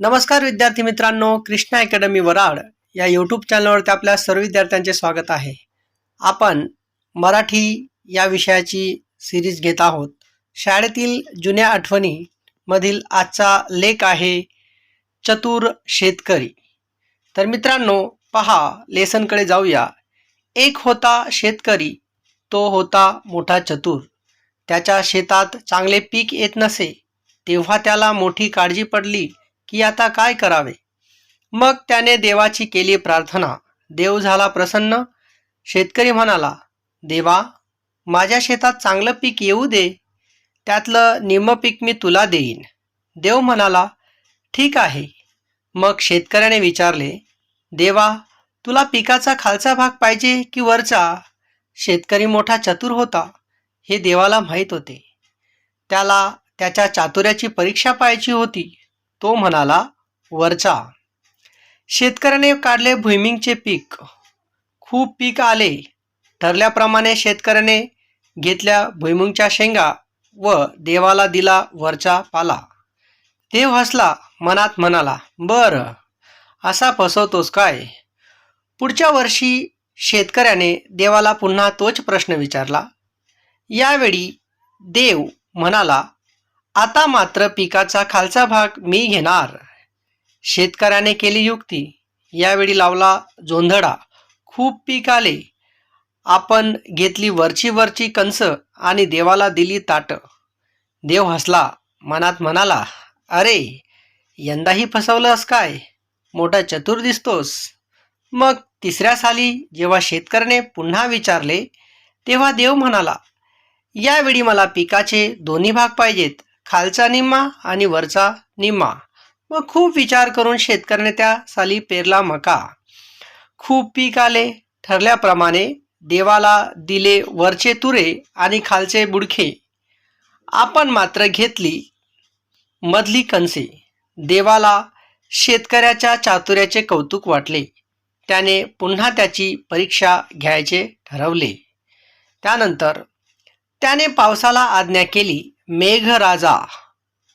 नमस्कार विद्यार्थी मित्रांनो कृष्णा अकॅडमी वराड या यूट्यूब चॅनलवरती आपल्या सर्व विद्यार्थ्यांचे स्वागत आहे. आपण मराठी या विषयाची सिरीज घेत आहोत. शाळेतील जुन्या आठवणीमधील आजचा लेख आहे चतुर शेतकरी. तर मित्रांनो पहा लेसनकडे जाऊया. एक होता शेतकरी तो होता मोठा चतुर. त्याच्या शेतात चांगले पीक येत नसे तेव्हा त्याला मोठी काळजी पडली. की आता काय करावे? मग त्याने देवाची केली प्रार्थना. देव झाला प्रसन्न. शेतकरी म्हणाला देवा माझ्या शेतात चांगलं पीक येऊ दे. त्यातलं निम्म पीक मी तुला देईन. देव म्हणाला ठीक आहे. मग शेतकऱ्याने विचारले देवा तुला पिकाचा खालचा भाग पाहिजे की वरचा? शेतकरी मोठा चतुर होता. हे देवाला माहीत होते. त्याला त्याच्या चातुर्याची परीक्षा पाहायची होती. तो म्हणाला वरचा. शेतकऱ्याने काढले भुईमिंगचे पीक. खूप पीक आले. ठरल्याप्रमाणे शेतकऱ्याने घेतल्या भुईमुंगच्या शेंगा व देवाला दिला वरचा पाला. देव हसला मनात म्हणाला बर. असा फसवतोस काय? पुढच्या वर्षी शेतकऱ्याने देवाला पुन्हा तोच प्रश्न विचारला. यावेळी देव म्हणाला आता मात्र पिकाचा खालचा भाग मी घेणार. शेतकऱ्याने केली युक्ती. यावेळी लावला जोंधळा. खूप पीक आले. आपण घेतली वरची वरची कंस आणि देवाला दिली ताट. देव हसला. मनात म्हणाला अरे यंदाही फसवलंस काय? मोठा चतुर दिसतोस. मग तिसऱ्या साली जेव्हा शेतकऱ्याने पुन्हा विचारले तेव्हा देव म्हणाला यावेळी मला पिकाचे दोन्ही भाग पाहिजेत. खालचा निम्मा आणि वरचा निम्मा. मग खूप विचार करून शेतकऱ्याने त्या साली पेरला मका. खूप पीक आले. ठरल्याप्रमाणे देवाला दिले वरचे तुरे आणि खालचे बुडखे. आपण मात्र घेतली मधली कणसे. देवाला शेतकऱ्याच्या चातुर्याचे कौतुक वाटले. त्याने पुन्हा त्याची परीक्षा घ्यायचे ठरवले. त्यानंतर त्याने पावसाला आज्ञा केली. मेघराजा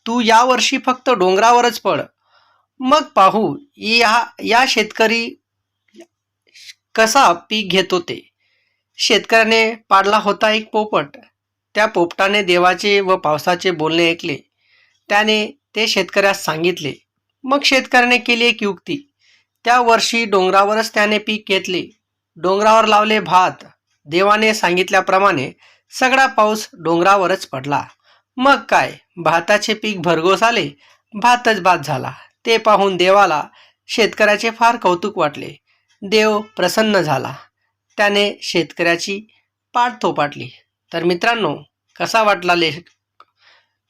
तू यावर्षी फक्त डोंगरावरच पड. मग पाहू या या शेतकरी कसा पीक घेतो ते. शेतकऱ्याने पाडला होता एक पोपट. त्या पोपटाने देवाचे व पावसाचे बोलणे ऐकले. त्याने ते शेतकऱ्यास सांगितले. मग शेतकऱ्याने केली एक युक्ती. त्या वर्षी डोंगरावरच त्याने पीक घेतले. डोंगरावर लावले भात. देवाने सांगितल्याप्रमाणे सगळा पाऊस डोंगरावरच पडला. मग काय? भाताचे पीक भरघोस आले भातच भात झाला. ते पाहून देवाला शेतकऱ्याचे फार कौतुक वाटले. देव प्रसन्न झाला. त्याने शेतकऱ्याची पाठ थोपाटली. तर मित्रांनो कसा वाटला लेख?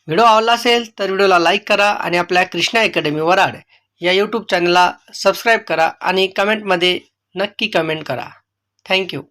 व्हिडिओ आवडला असेल तर व्हिडिओला लाईक करा आणि आपल्या कृष्णा अकॅडमी वराड या यूट्यूब चॅनलला सबस्क्राईब करा आणि कमेंटमध्ये नक्की कमेंट करा. थँक्यू.